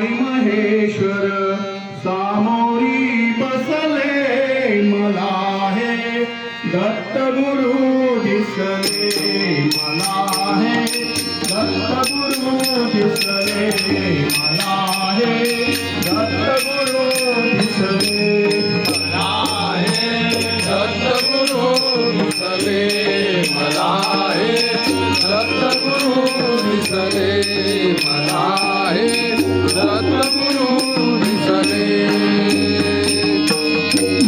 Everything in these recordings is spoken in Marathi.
आणि महेश्वर सामोरी बसले मला हे दत्त गुरु दिसले मला हे दत्त गुरु दिसले मला हे दत्त गुरु दिसले मला हे दत्तगुरु दिसले मला हे दत्तगुरु दिसले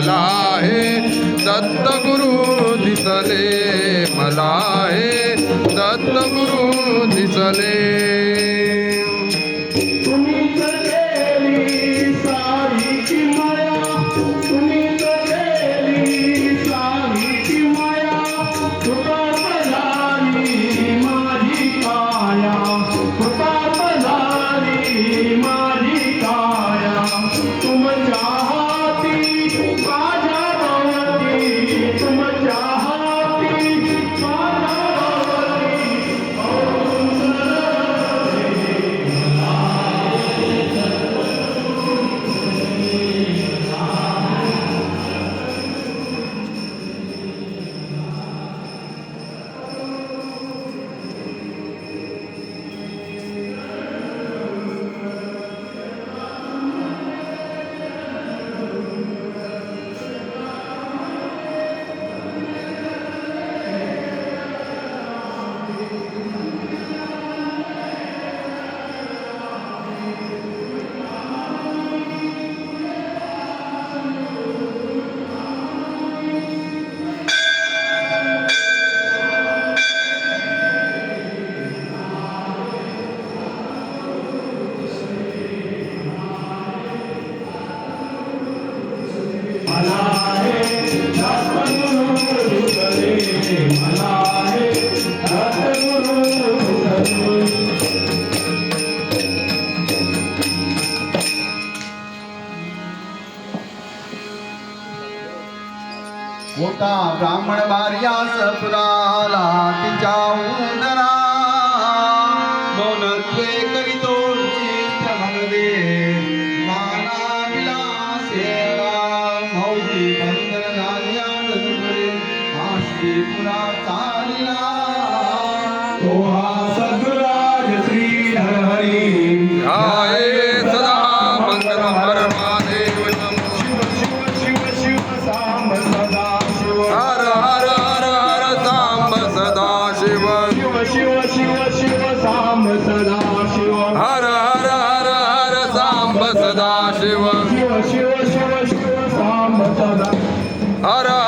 मला हे दत्तगुरु दिसले मला हे दत्तगुरु दिसले। तुम्ही तर केली होता मोठा ब्राह्मण भार्या पुराला तिच्या उदरा. दोन करीतो चित्त मनदे नाना Ara